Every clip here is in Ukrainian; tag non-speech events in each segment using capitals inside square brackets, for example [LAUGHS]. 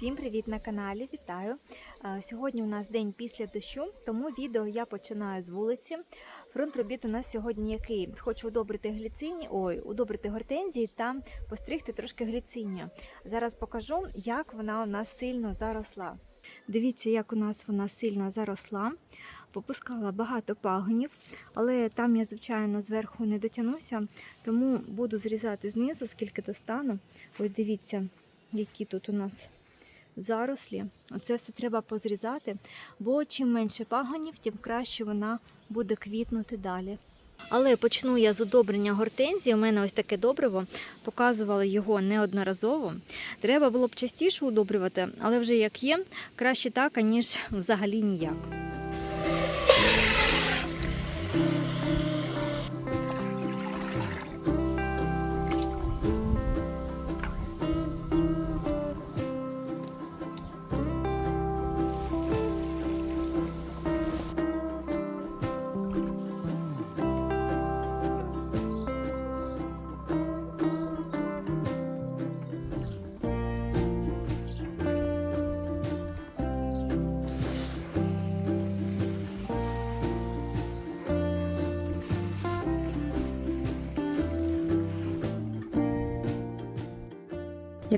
Всім привіт на каналі! Вітаю! Е, Сьогодні у нас день після дощу, тому відео я починаю з вулиці. Фронт робіт у нас сьогодні який? Хочу удобрити гліцині, ой, удобрити гортензії та постригти трошки гліцинію. Зараз покажу, як вона у нас сильно заросла. Дивіться, як у нас вона сильно заросла. Попускала багато пагонів, але там я, звичайно, зверху не дотягнуся, тому буду зрізати знизу, скільки достану. Ось дивіться, які тут у нас зарослі. Оце все треба позрізати, бо чим менше пагонів, тим краще вона буде квітнути далі. Але почну я з удобрення гортензії. У мене ось таке добриво, показувала його неодноразово. Треба було б частіше удобрювати, але вже як є, краще так, аніж взагалі ніяк.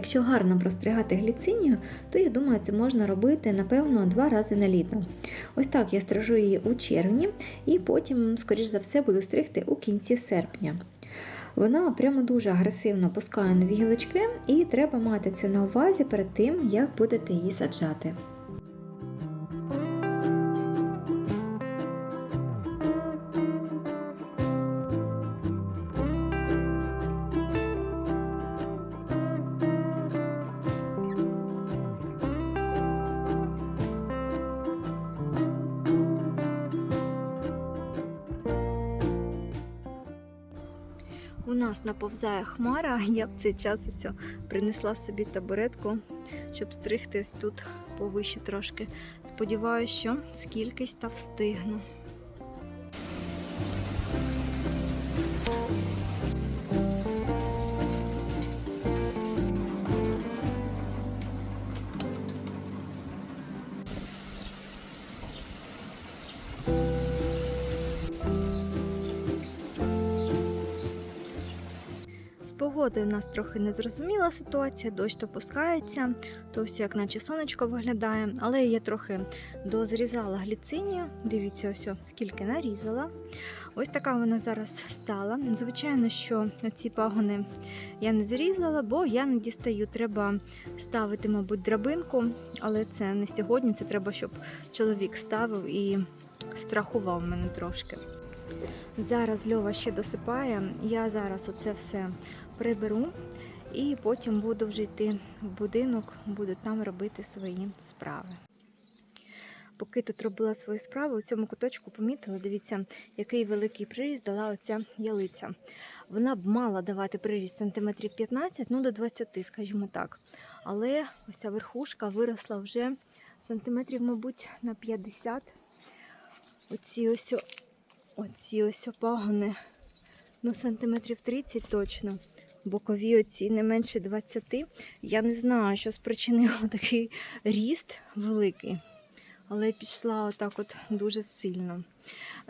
Якщо гарно простригати гліцинію, то я думаю, це можна робити напевно два рази на літо. Ось так я стрижу її у червні і потім, скоріш за все, буду стригти у кінці серпня. Вона прямо дуже агресивно пускає нові гілочки, і треба мати це на увазі перед тим, як будете її саджати. Нас наповзає хмара, я в цей час ось принесла собі табуретку, щоб стригтись тут повище трошки. Сподіваюся, що скількись та встигну. Погодою у нас трохи незрозуміла ситуація, дощ то пускається, то все як наче сонечко виглядає, але я трохи дозрізала гліцинію. Дивіться, ось скільки нарізала. Ось така вона зараз стала. Звичайно, що ці пагони я не зрізала, бо я не дістаю. Треба ставити, мабуть, драбинку, але це не сьогодні. Це треба, щоб чоловік ставив і страхував мене трошки. Зараз Льова ще досипає. Я зараз оце все приберу і потім буду вже йти в будинок, буду там робити свої справи. Поки тут робила свої справи, у цьому куточку помітила, дивіться, який великий приріст дала оця ялиця. Вона б мала давати приріст сантиметрів 15, ну до 20, скажімо так. Але ось ця верхушка виросла вже сантиметрів, мабуть, на 50. Оці ось Оці ось пагони, ну, сантиметрів 30 точно. Бокові оці не менше 20. Я не знаю, що спричинило [LAUGHS] такий ріст великий. Але пішла отак от дуже сильно.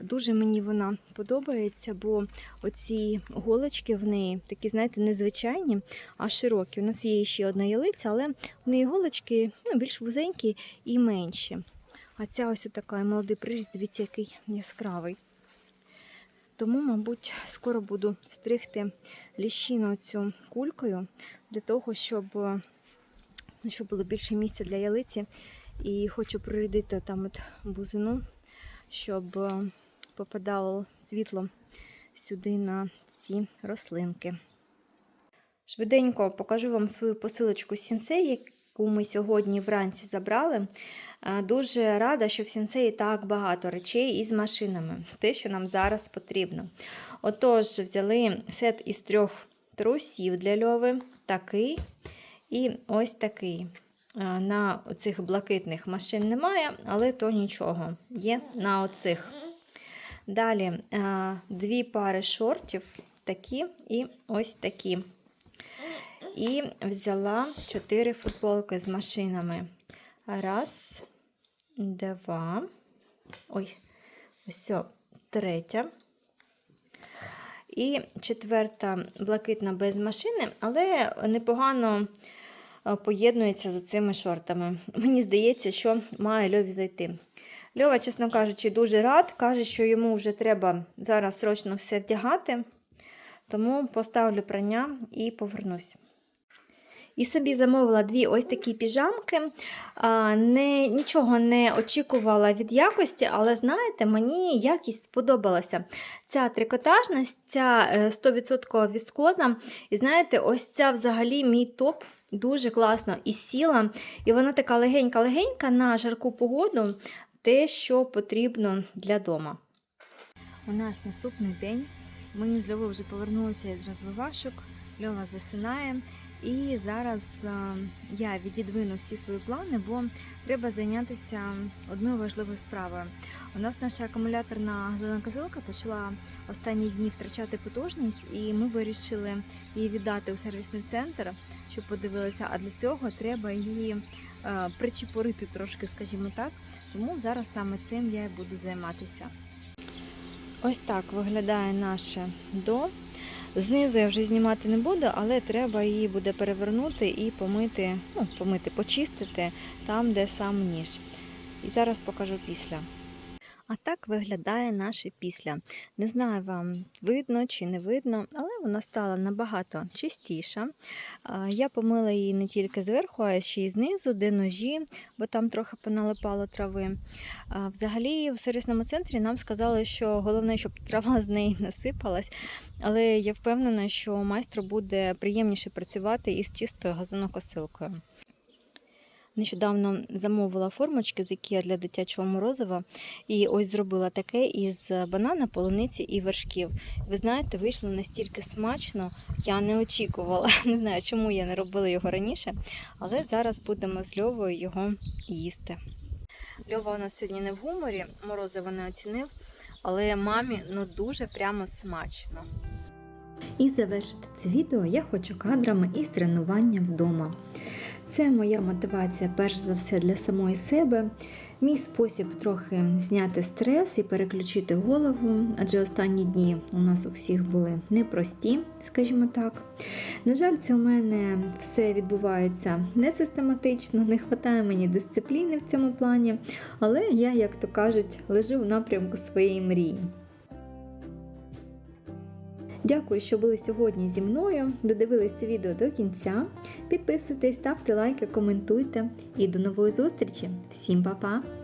Дуже мені вона подобається, бо оці голочки в неї такі, знаєте, незвичайні, а широкі. У нас є ще одна ялиця, але в неї голочки ну, більш вузенькі і менші. А ця ось така молодий приріст, дивіться, який яскравий. Тому, мабуть, скоро буду стригти ліщину цю кулькою для того, щоб, ну, щоб було більше місця для ялиці. І хочу прорядити там от бузину, щоб е, попадало світло сюди на ці рослинки. Швиденько покажу вам свою посилочку сінсей, яку ми сьогодні вранці забрали. Дуже рада, що в сінсеї так багато речей із машинами, те, що нам зараз потрібно. Отож, взяли сет із трьох трусів для льови, такий і ось такий. На оцих блакитних машин немає, але то нічого, є на оцих. Далі дві пари шортів, такі і ось такі. і взяла 4 футболки з машинами. Раз, два. Ой, ось третя. І четверта блакитна без машини, але непогано е, поєднується з цими шортами. Мені здається, що має Льові зайти. Льова, чесно кажучи, дуже рад. Каже, що йому вже треба зараз срочно все вдягати, тому поставлю прання і повернусь. І собі замовила дві ось такі піжамки. А, не, нічого не очікувала від якості, але знаєте, мені якість сподобалася. Ця трикотажність, ця е, 100% віскоза. І знаєте, ось ця взагалі мій топ. Дуже класно і сіла. І вона така легенька-легенька на жарку погоду, те, що потрібно для дома. У нас наступний день. Ми з Льовою вже повернулися із розвивашок. Льова засинає. І зараз я відідвину всі свої плани, бо треба зайнятися одною важливою справою. У нас наша акумуляторна газонокосилка почала останні дні втрачати потужність, і ми вирішили її віддати у сервісний центр, щоб подивилися. А для цього треба її е, причепурити трошки, скажімо так. Тому зараз саме цим я і буду займатися. Ось так виглядає наше до. Знизу я вже знімати не буду, але треба її буде перевернути і помити, ну, помити, почистити там, де сам ніж. І зараз покажу після. А так виглядає наше після. Не знаю, вам видно чи не видно, але вона стала набагато чистіша. Я помила її не тільки зверху, а ще й знизу, де ножі, бо там трохи поналипало трави. Взагалі, в сервісному центрі нам сказали, що головне, щоб трава з неї не сипалась. Але я впевнена, що майстру буде приємніше працювати із чистою газонокосилкою. Нещодавно замовила формочки з IKEA для дитячого морозива. І ось зробила таке із банана, полуниці і вершків. Ви знаєте, вийшло настільки смачно, я не очікувала. [LAUGHS] Не знаю, чому я не робила його раніше, але зараз будемо з Льовою його їсти. Льова у нас сьогодні не в гуморі, морозиво не оцінив, але мамі ну дуже прямо смачно. І завершити це відео я хочу кадрами із тренування вдома. Це моя мотивація, перш за все, для самої себе. Мій спосіб трохи зняти стрес і переключити голову, адже останні дні у нас у всіх були непрості, скажімо так. На жаль, це у мене все відбувається не систематично, не вистачає мені дисципліни в цьому плані, але я, як то кажуть, лежу в напрямку своєї мрії. Дякую, що були сьогодні зі мною. Додивились це відео до кінця. Підписуйтесь, ставте лайки, коментуйте. І до нової зустрічі. Всім па-па!